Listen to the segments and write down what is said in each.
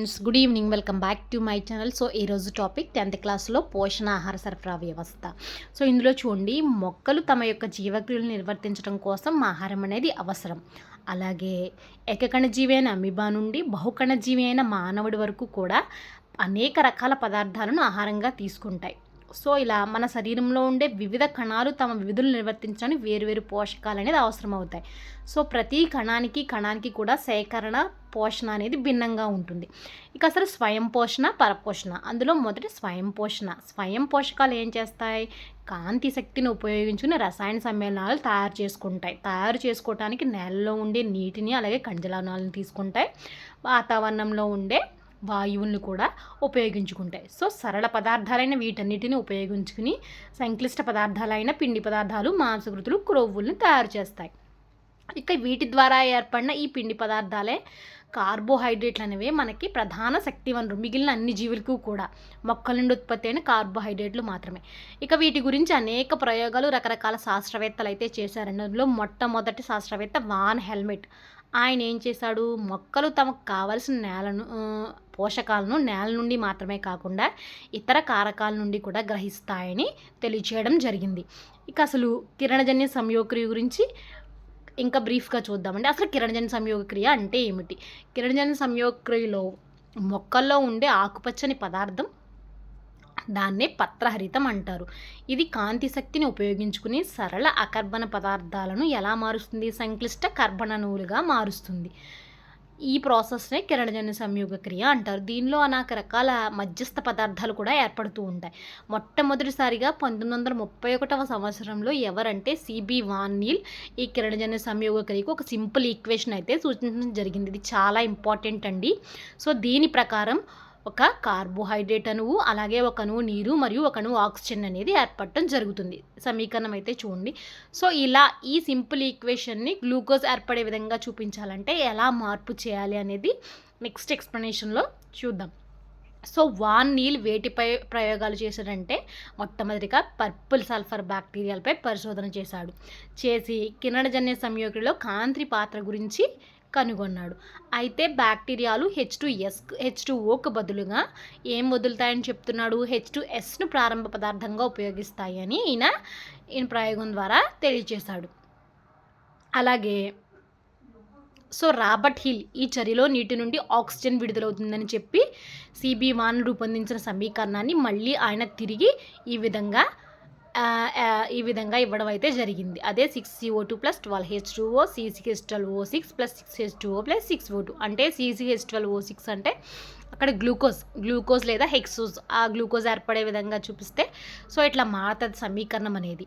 Friends good evening welcome back to my channel so ఈరోజు topic tenth క్లాస్లో పోషణ ఆహార సరఫరా వ్యవస్థ. సో ఇందులో చూడండి మొక్కలు తమ యొక్క జీవక్రియలు నిర్వర్తించడం కోసం ఆహారం అనేది అవసరం. అలాగే ఏకకణ జీవి అయిన అమిబా నుండి బహుకణ జీవి అయిన మానవుడి వరకు కూడా అనేక రకాల పదార్థాలను ఆహారంగా తీసుకుంటాయి. సో ఇలా మన శరీరంలో ఉండే వివిధ కణాలు తమ విధులు నిర్వర్తించడానికి వేరువేరు పోషకాలు అనేది అవసరం అవుతాయి సో ప్రతి కణానికి కణానికి కూడా సేకరణ పోషణ అనేది భిన్నంగా ఉంటుంది. ఇక అసలు స్వయం పోషణ పరపోషణ. అందులో మొదటి స్వయం పోషణ. స్వయం పోషకాలు ఏం చేస్తాయి? కాంతి శక్తిని ఉపయోగించుకుని రసాయన సమ్మేళనాలు తయారు చేసుకుంటాయి. తయారు చేసుకోవడానికి నేలలో ఉండే నీటిని అలాగే ఖనిజలవణాలను తీసుకుంటాయి. వాతావరణంలో ఉండే వాయువులను కూడా ఉపయోగించుకుంటాయి. సో సరళ పదార్థాలైన వీటన్నిటిని ఉపయోగించుకుని సంక్లిష్ట పదార్థాలైన పిండి పదార్థాలు మాంసకృతులు క్రొవ్వుల్ని తయారు చేస్తాయి. ఇక వీటి ద్వారా ఏర్పడిన ఈ పిండి పదార్థాలే కార్బోహైడ్రేట్లు అనేవి మనకి ప్రధాన శక్తి వనరు మిగిలిన అన్ని జీవులకు కూడా మొక్కల నుండి ఉత్పత్తి అయిన కార్బోహైడ్రేట్లు మాత్రమే. ఇక వీటి గురించి అనేక ప్రయోగాలు రకరకాల శాస్త్రవేత్తలు అయితే చేశారండి. అందులో మొట్టమొదటి శాస్త్రవేత్త వాన్ హెల్మెట్. ఆయన ఏం చేశాడు? మొక్కలు తమకు కావలసిన నేలను పోషకాలను నేల నుండి మాత్రమే కాకుండా ఇతర కారకాల నుండి కూడా గ్రహిస్తాయని తెలియచేయడం జరిగింది. ఇక అసలు కిరణజన్య సంయోక్రియ గురించి ఇంకా బ్రీఫ్గా చూద్దామండి. అసలు కిరణజన్య సంయోగక్రియ అంటే ఏమిటి? కిరణజన్య సంయోగక్రియలో మొక్కల్లో ఉండే ఆకుపచ్చని పదార్థం దాన్నే పత్రహరితం అంటారు. ఇది కాంతి శక్తిని ఉపయోగించుకుని సరళ అకర్బన పదార్థాలను ఎలా మారుస్తుంది? సంక్లిష్ట కర్బననువులుగా మారుస్తుంది. ఈ ప్రాసెస్నే కిరణజన్య సంయోగ క్రియ అంటారు. దీనిలో అనేక రకాల మధ్యస్థ పదార్థాలు కూడా ఏర్పడుతూ ఉంటాయి. మొట్టమొదటిసారిగా పంతొమ్మిది వందల ముప్పై ఒకటవ సంవత్సరంలో ఎవరంటే సిబి వాన్ నీల్ ఈ కిరణజన్య సంయోగ క్రియకు ఒక సింపుల్ ఈక్వేషన్ అయితే సూచించడం జరిగింది. ఇది చాలా ఇంపార్టెంట్ అండి. సో దీని ప్రకారం ఒక కార్బోహైడ్రేట్ అణువు అలాగే ఒక అణువు నీరు మరియు ఒక అణువు ఆక్సిజన్ అనేది ఏర్పడటం జరుగుతుంది. సమీకరణం అయితే చూడండి. సో ఇలా ఈ సింపుల్ ఈక్వేషన్ని గ్లూకోజ్ ఏర్పడే విధంగా చూపించాలంటే ఎలా మార్పు చేయాలి అనేది నెక్స్ట్ ఎక్స్ప్లెనేషన్లో చూద్దాం. సో వాన్ నీల్ వేటిపై ప్రయోగాలు చేశాడంటే మొట్టమొదటిగా పర్పుల్ సల్ఫర్ బ్యాక్టీరియాలపై పరిశోధన చేశాడు. చేసి కిరణజన్య సంయోగిలో కాంతి పాత్ర గురించి కనుగొన్నాడు. అయితే బ్యాక్టీరియాలు H two S H two ఓకు బదులుగా ఏం వదులుతాయని చెప్తున్నాడు? హెచ్ టు ఎస్ను ప్రారంభ పదార్థంగా ఉపయోగిస్తాయి అని ఈయన ఈయన ప్రయోగం ద్వారా తెలియజేశాడు. అలాగే సో రాబర్ట్ హిల్ ఈ చర్యలో నీటి నుండి ఆక్సిజన్ విడుదలవుతుందని చెప్పి సిబి వాన్ రూపొందించిన సమీకరణాన్ని మళ్ళీ ఆయన తిరిగి ఈ విధంగా ఈ విధంగా ఇవ్వడం అయితే జరిగింది. అదే six C O two plus twelve H two O H twelve O six plus six H two O plus six O two అంటే హెచ్ ట్వెల్వ్ ఓ సిక్స్ అంటే అక్కడ గ్లూకోజ్ గ్లూకోజ్ లేదా హెక్సోజ్ ఆ గ్లూకోజ్ ఏర్పడే విధంగా చూపిస్తే సో ఇట్లా మారుతుంది సమీకరణం అనేది.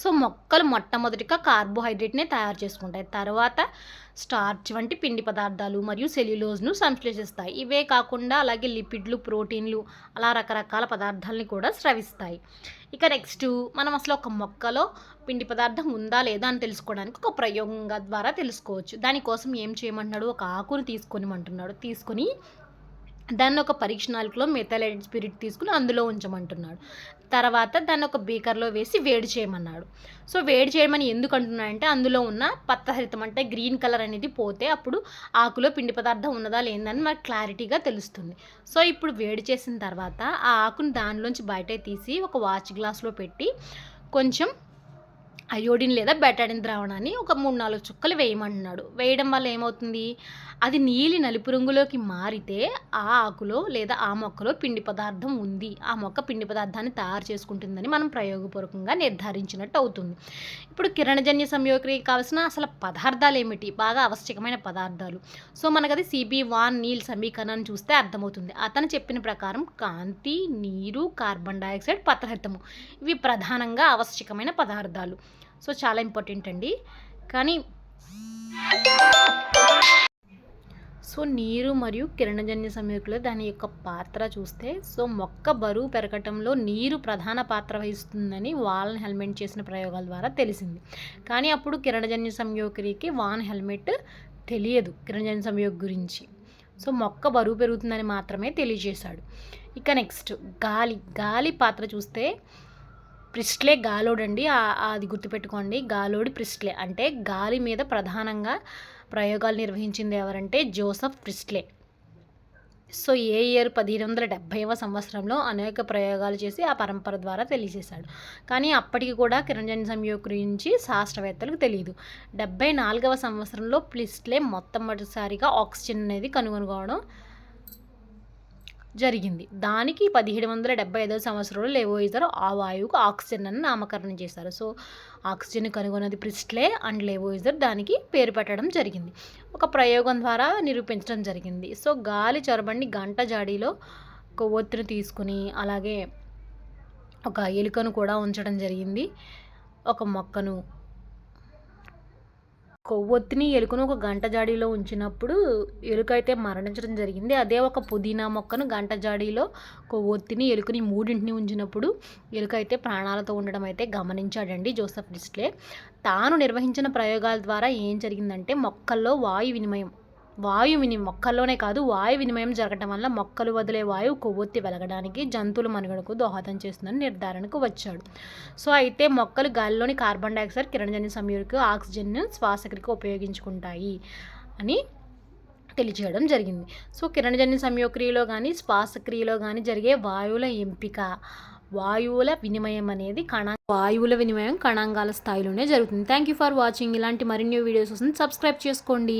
సో మొక్కలు మొట్టమొదటిగా కార్బోహైడ్రేట్నే తయారు చేసుకుంటాయి. తర్వాత స్టార్చ్ వంటి పిండి పదార్థాలు మరియు సెల్యులోజ్ను సంశ్లేషిస్తాయి. ఇవే కాకుండా అలాగే లిపిడ్లు ప్రోటీన్లు అలా రకరకాల పదార్థాలని కూడా స్రవిస్తాయి. ఇక నెక్స్ట్ మనం అసలు ఒక మొక్కలో పిండి పదార్థం ఉందా లేదా అని తెలుసుకోవడానికి ఒక ప్రయోగంగా ద్వారా తెలుసుకోవచ్చు. దానికోసం ఏం చేయమంటున్నాడు? ఒక ఆకును తీసుకొని అంటున్నాడు తీసుకొని దాన్ని ఒక పరీక్ష నాలుగులో మెథలైడ్ స్పిరిట్ తీసుకుని అందులో ఉంచమంటున్నాడు. తర్వాత దాన్ని ఒక బీకర్లో వేసి వేడి చేయమన్నాడు. సో వేడి చేయమని ఎందుకు అంటున్నాడంటే అందులో ఉన్న పత్తహరితం అంటే గ్రీన్ కలర్ అనేది పోతే అప్పుడు ఆకులో పిండి పదార్థం ఉన్నదా లేదని మనకు క్లారిటీగా తెలుస్తుంది. సో ఇప్పుడు వేడి చేసిన తర్వాత ఆ ఆకును దానిలోంచి బయట తీసి ఒక వాచ్ గ్లాస్లో పెట్టి కొంచెం అయోడిన్ లేదా బెటాడిన్ ద్రావణాన్ని ఒక మూడు నాలుగు చుక్కలు వేయమంటున్నాడు వేయడం వల్ల ఏమవుతుంది? అది నీలి నలుపు రంగులోకి మారితే ఆ ఆకులో లేదా ఆ మొక్కలో పిండి పదార్థం ఉంది. ఆ మొక్క పిండి పదార్థాన్ని తయారు చేసుకుంటుందని మనం ప్రయోగపూర్వకంగా నిర్ధారించినట్టు అవుతుంది. ఇప్పుడు కిరణజన్య సంయోగక్రియకి కావాల్సిన అసలు పదార్థాలు ఏమిటి? బాగా ఆవశ్యకమైన పదార్థాలు. సో మనకు అది సిబి వాన్ నీల్ సమీకరణాన్ని చూస్తే అర్థమవుతుంది. అతను చెప్పిన ప్రకారం కాంతి నీరు కార్బన్ డైఆక్సైడ్ పత్రహితము. ఇవి ప్రధానంగా ఆవశ్యకమైన పదార్థాలు. సో చాలా ఇంపార్టెంట్ అండి. కానీ సో నీరు మరియు కిరణజన్య సంయుక్తులు దాని యొక్క పాత్ర చూస్తే సో మొక్క బరువు పెరగటంలో నీరు ప్రధాన పాత్ర వహిస్తుందని వాల్ని హెల్మెట్ చేసిన ప్రయోగాల ద్వారా తెలిసింది. కానీ అప్పుడు కిరణజన్య సంయోగరికి వాన్ హెల్మెట్ తెలియదు కిరణజన్య సంయోగ గురించి. సో మొక్క బరువు పెరుగుతుందని మాత్రమే తెలియజేశాడు. ఇక నెక్స్ట్ గాలి గాలి పాత్ర చూస్తే ప్రిస్ట్లే గాలోడండి. అది గుర్తుపెట్టుకోండి. గాలోడి ప్రిస్ట్లే అంటే గాలి మీద ప్రధానంగా ప్రయోగాలు నిర్వహించింది ఎవరంటే Joseph Priestley. So A year పదిహేను వందల డెబ్భైవ సంవత్సరంలో అనేక ప్రయోగాలు చేసి ఆ పరంపర ద్వారా తెలియజేశాడు. కానీ అప్పటికి కూడా కిరణజన్య సంయోగం గురించి శాస్త్రవేత్తలకు తెలియదు డెబ్బై నాలుగవ సంవత్సరంలో ప్లిస్ట్లే మొట్టమొదటిసారిగా ఆక్సిజన్ అనేది కనుగొనుకోవడం జరిగింది. దానికి పదిహేడు వందల డెబ్బై ఐదవ సంవత్సరంలో లేవోయిజర్ ఆ వాయువుకు ఆక్సిజన్ అని నామకరణం చేశారు. సో ఆక్సిజన్ కనుగొన్నది ప్రిస్ట్లే అండ్ లేవోయిజర్ దానికి పేరు పెట్టడం జరిగింది. ఒక ప్రయోగం ద్వారా నిరూపించడం జరిగింది. సో గాలి చొరబండి గంట జాడీలో కొవ్వొత్తిని తీసుకుని అలాగే ఒక ఎలుకను కూడా ఉంచడం జరిగింది. ఒక మొక్కను కొవ్వొత్తిని ఎలుకను ఒక గంట జాడీలో ఉంచినప్పుడు ఎలుక అయితే మరణించడం జరిగింది. అదే ఒక పుదీనా మొక్కను గంట జాడీలో కొవ్వొత్తిని ఎలుకని మూడింటిని ఉంచినప్పుడు ఎలుక అయితే ప్రాణాలతో ఉండడం అయితే గమనించాడండి జోసెఫ్ డిస్లే తాను నిర్వహించిన ప్రయోగాల ద్వారా ఏం జరిగిందంటే మొక్కల్లో వాయు వినిమయం వాయువిని మొక్కల్లోనే కాదు వాయు వినిమయం జరగడం వల్ల మొక్కలు వదిలే వాయువు కొవ్వొత్తి వెలగడానికి జంతువుల మనుగడకు దోహదం చేస్తుందని నిర్ధారణకు వచ్చాడు. సో అయితే మొక్కలు గాలిలోని కార్బన్ డైఆక్సైడ్ కిరణజన్య సంయులకు ఆక్సిజన్ను శ్వాసక్రియకు ఉపయోగించుకుంటాయి అని తెలియజేయడం జరిగింది. సో కిరణజన్య సంయోక్రియలో కానీ శ్వాసక్రియలో కానీ జరిగే వాయువుల ఎంపిక వాయువుల వినిమయం అనేది కణ వాయువుల వినిమయం కణాంగాల స్థాయిలోనే జరుగుతుంది. థ్యాంక్ యూ ఫర్ వాచింగ్ ఇలాంటి మరిన్ని వీడియోస్ కోసం సబ్స్క్రైబ్ చేసుకోండి.